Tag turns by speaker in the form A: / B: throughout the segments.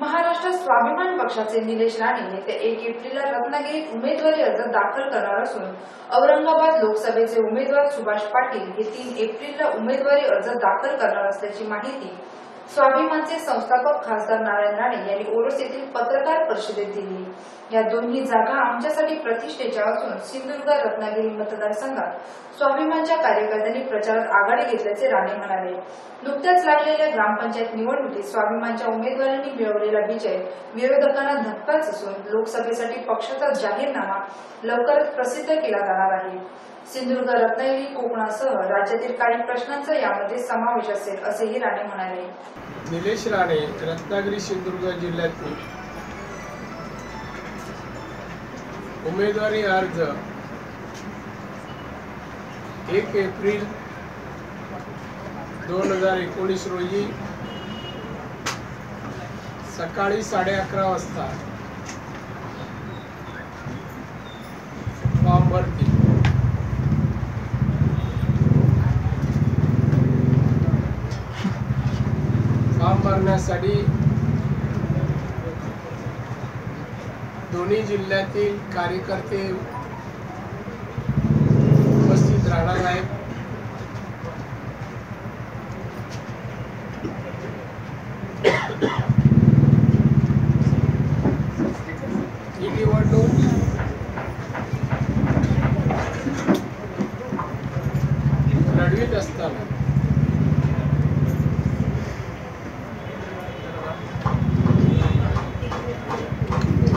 A: महाराष्ट्र स्वाभिमान पक्षाचे निलेश राणे येत्या एक एप्रिलला रत्नागिरीत उमेदवारी अर्ज दाखल करणार असून औरंगाबाद लोकसभेचे उमेदवार सुभाष पाटील हे तीन एप्रिलला उमेदवारी अर्ज दाखल करणार असल्याची माहिती स्वाभिमानचे संस्थापक खासदार नारायण राणे यांनी ओरस येथील पत्रकार परिषदेत दिली. या दोन्ही जागा आमच्यासाठी प्रतिष्ठेच्या असून सिंधुदुर्ग रत्नागिरी मतदारसंघात स्वाभिमानच्या कार्यकर्त्यांनी प्रचारात आघाडी घेतल्याचे राणे म्हणाले. नुकत्याच लागलेल्या ग्रामपंचायत निवडणुकीत स्वाभिमानच्या उमेदवारांनी मिळवलेला विजय विरोधकांना धक्काच असून लोकसभेसाठी पक्षाचा जाहीरनामा लवकरच प्रसिद्ध केला जाणार आहे. सिंधुदुर्ग रत्नागिरी कोकणासह राज्यातील काही प्रश्नांचा यामध्ये समावेश असेल असेही राणे म्हणाले.
B: निलेश राणे रत्नागिरी सिंधुदुर्ग जिल्ह्यातील उमेदवारी अर्ज एक एप्रिल दोन हजार एकोणीस रोजी सकाळी साडे अकरा वाजता फॉर्म भरतील. फॉर्म दोन्ही जिल्ह्यातील कार्यकर्ते उपस्थित राहणार आहेत ही निवडणूक लढवीत असताना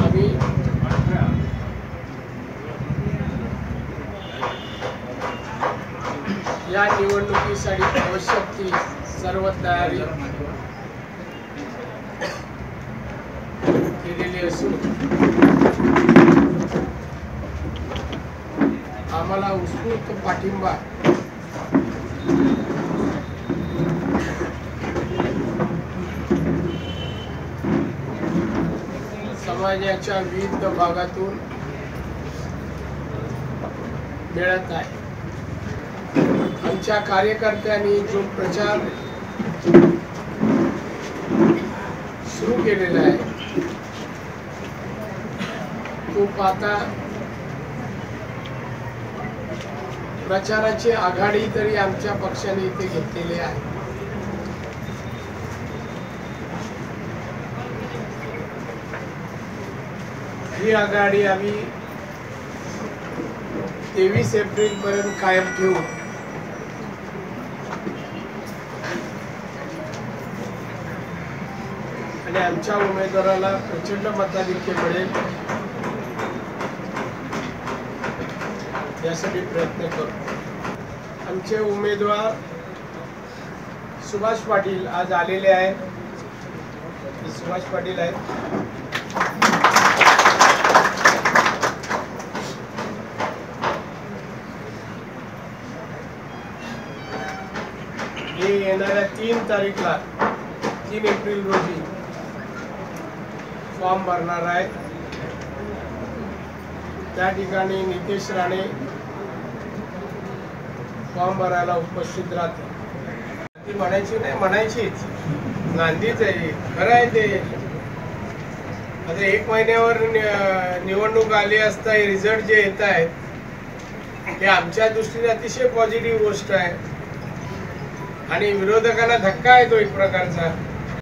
B: आम्ही या निवडणुकीसाठी आवश्यक ती सर्व तयारी केलेली असून आम्हाला उत्स्फूर्त पाठिंबा समाजाच्या विविध भागातून मिळत आहे. आमच्या कार्यकर्त्यांनी जो प्रचार सुरू केलेला आहे तो पाहता प्रचाराची आघाडी तरी आमच्या पक्षाने इथे घेतलेली आहे. ही आघाडी आम्ही तेवीस एप्रिल पर्यंत कायम ठेवू. आणि आमच्या उमेदवाराला प्रचंड मताधिक्य मिळेल. यासाठी प्रयत्न करतो आमचे उमेदवार सुभाष पाटील आज आलेले आहेत. सुभाष पाटील आहेत. हे येणाऱ्या तीन तारीखला तीन एप्रिल रोजी फॉर्म भरणार आहेत त्या ठिकाणी नितेश राणे फॉर्म भरायला उपस्थित राहते ती म्हणायची नाही म्हणायचीच. गांधीच आहे खरं आहे ते. आता एक महिन्यावर निवडणूक आली असता रिझल्ट जे येत आहेत हे आमच्या दृष्टीने अतिशय पॉझिटिव्ह गोष्ट आहे. आणि विरोधकांना धक्का येतो एक प्रकारचा.